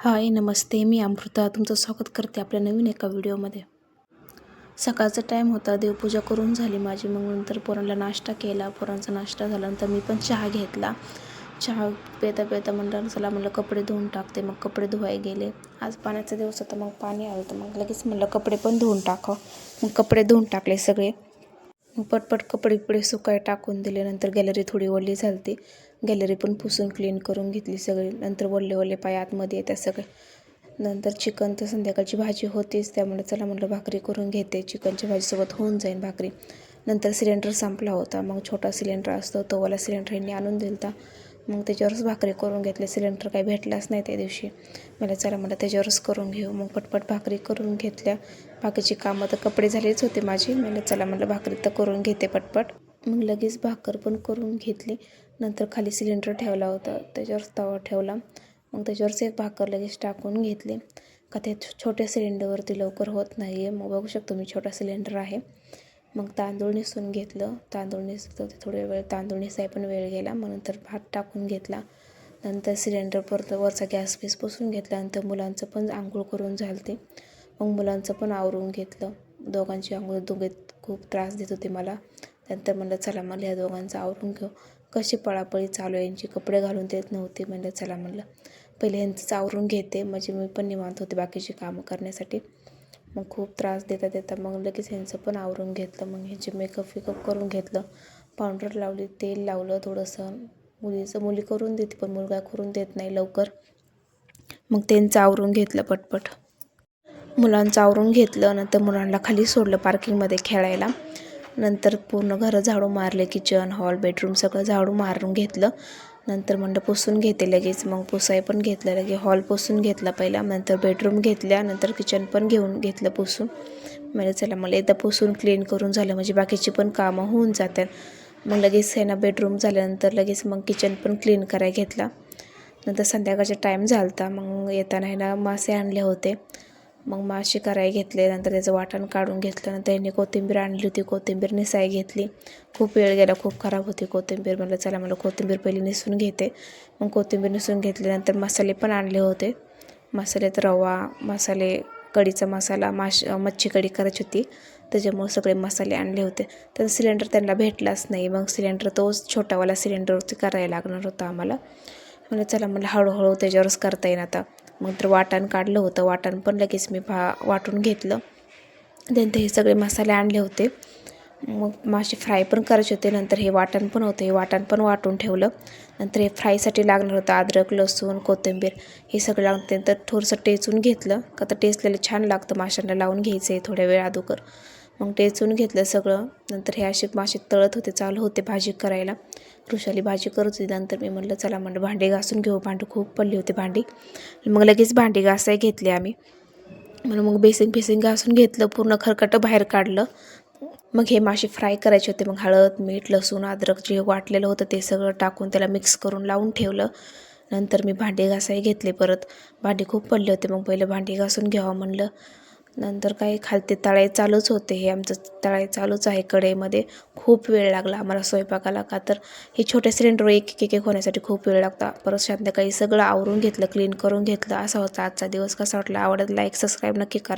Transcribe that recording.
हाय नमस्ते. मी अमृता. तुमचं स्वागत करते आपल्या नवीन एका व्हिडिओमध्ये. सकाळचा टाईम होता. देवपूजा करून झाली माझी. मग नंतर पोरांना नाश्ता केला. पोरांचा नाश्ता झाल्यानंतर मी पण चहा घेतला. चहा पेता पेता म्हणलं चला म्हणलं कपडे धुवून टाकते. मग कपडे धुवाय गेले. आज पाण्याचा दिवस होता. मग पाणी आलं होतं. मग लगेच म्हणलं कपडे पण धुवून टाकावं. मग कपडे धुवून टाकले सगळे. मग पटपट कपडे बिपडे सुकाय टाकून दिले. नंतर गॅलरी थोडी ओली झाली गॅलरी पण पुसून क्लीन करून घेतली सगळी. नंतर वडले वडले पाय आतमध्ये येतात सगळे. नंतर चिकन तर संध्याकाळची भाजी होतीच त्यामुळे चला म्हटलं भाकरी करून घेते. चिकनच्या भाजीसोबत होऊन जाईल भाकरी. नंतर सिलेंडर संपला होता. मग छोटा सिलेंडर असतो तो वाला सिलेंडर यांनी आणून दिलता. मग त्याच्यावरच भाकरी करून घेतली. सिलेंडर काही भेटलाच नाही त्या दिवशी. मला चला म्हटलं त्याच्यावरच करून घेऊ. मग पटपट भाकरी करून घेतल्या. बाकीची कामं तर कपडे झालेच होते माझी. मला चला म्हटलं भाकरी तर करून घेते पटपट. मग लगेच भाकर पण करून घेतली. नंतर खाली सिलेंडर ठेवला होता. त्याच्यावर तवा ठेवला. मग त्याच्यावरच एक भाकर लगेच टाकून घेतली. का ते छोट्या सिलेंडरवरती लवकर होत नाही आहे मग बघू शकतो मी छोटा सिलेंडर आहे. मग तांदूळ निसून घेतलं. तांदूळ निसतं ते थोडे वेळ. तांदूळ निसाय पण वेळ गेला. मग नंतर भात टाकून घेतला. नंतर सिलेंडर परत वरचा गॅस पीस पुसून घेतला. नंतर मुलांचं पण आंघोळ करून झालते. मग मुलांचं पण आवरून घेतलं. दोघांची आंघोळ दोघे खूप त्रास देत होते मला. नंतर म्हणलं चला मला ह्या दोघांचं आवरून घेऊ. कशी पळापळी चालू आहे यांची कपडे घालून देत नव्हते म्हणलं चला म्हणलं. पहिले यांचंच आवरून घेते म्हणजे मी पण निवांत होते बाकीची कामं करण्यासाठी. मग खूप त्रास देता देता मग लगेच ह्यांचं पण आवरून घेतलं मग ह्यांचे मेकअप फिकअप करून घेतलं. पावडर लावली तेल लावलं थोडंसं. मुलीचं मुली करून देते पण मुलगा करून देत नाही लवकर. मग त्यांचं आवरून घेतलं पटपट. मुलांचं आवरून घेतलं नंतर मुलांना खाली सोडलं पार्किंगमध्ये खेळायला. नंतर पूर्ण घरं झाडू मारले किचन हॉल बेडरूम सगळं झाडू मारून घेतलं. नंतर म्हणलं पुसून घेते लगेच मग पुसाय पण घेतलं लगे हॉल पुसून घेतला पहिला नंतर बेडरूम घेतल्या नंतर किचन पण घेऊन घेतलं पुसून. म्हणजे चला मला एकदा पुसून क्लीन करून झालं म्हणजे बाकीची पण कामं होऊन जातात मग लगेच आहे ना बेडरूम झाल्यानंतर लगेच मग किचन पण क्लीन करायला घेतला. नंतर संध्याकाळचा टाईम झाला होता मग येताना आहे ना मासे आणले होते. मग मासे कराय घेतले नंतर त्याचं वाटण काढून घेतलं नंतर यांनी कोथिंबीर आणली होती कोथिंबीर निसाय घेतली. खूप वेळ गेला खूप खराब होती कोथिंबीर. म्हटलं चला मला कोथिंबीर पहिली निसून घेते. मग कोथिंबीर निसून घेतल्यानंतर मसाले पण आणले होते. मसाल्यात रवा मसाले कढीचा मसाला माश मच्छी कढी करायची होती. त्याच्यामुळे सगळे मसाले आणले होते. तर सिलेंडर त्यांना भेटलाच नाही. मग सिलेंडर तोच छोटावाला सिलेंडरवरती करायला लागणार होता आम्हाला. म्हणजे चला मला हळूहळू त्याच्यावरच करता येईल आता. मग तर वाटण काढलं होतं. वाटण पण लगेच मी भा वाटून घेतलं. त्यानंतर हे सगळे मसाले आणले होते. मग मासे फ्राय पण करायचे होते. नंतर हे वाटण पण होतं. हे वाटण पण वाटून ठेवलं. नंतर हे फ्रायसाठी लागणार होतं अद्रक लसूण कोथिंबीर. हे सगळं लागतं त्यानंतर थोडंसं टेचून घेतलं. का तर टेचलेलं छान लागतं माशांना. लावून घ्यायचं आहे थोड्या वेळ अगोदर. मग टेचून घेतलं सगळं. नंतर हे असे मासे तळत होते चालू होते भाजी करायला. ऋषाली भाजी करत होती. नंतर मी म्हटलं चला म्हणलं भांडी घासून घेऊ. भांडी खूप पडली होती भांडी. मग लगेच भांडी घासाय घेतली आम्ही. म्हणून मग बेसिंग बेसिंग घासून घेतलं पूर्ण खरकटं बाहेर काढलं. मग हे मासे फ्राय करायचे होते. मग हळद मीठ लसूण अद्रक जे वाटलेलं होतं ते सगळं टाकून त्याला मिक्स करून लावून ठेवलं. नंतर मी भांडी घासाय घेतले परत. भांडी खूप पडले होते. मग पहिलं भांडी घासून घ्यावं म्हणलं. नंतर काही खालते तळाई चालूच होते. हे आमचं तळाई चालूच आहे. कढईमध्ये खूप वेळ लागला. आम्हाला स्वयंपाकाला का तर हे छोटे सिलेंडर एक एक एक होण्यासाठी खूप वेळ लागता. परत संध्याकाळी सगळं आवरून घेतलं क्लीन करून घेतलं. असा होता आजचा दिवस. कसा वाटला? आवडत लाईक सबस्क्राईब नक्की करा.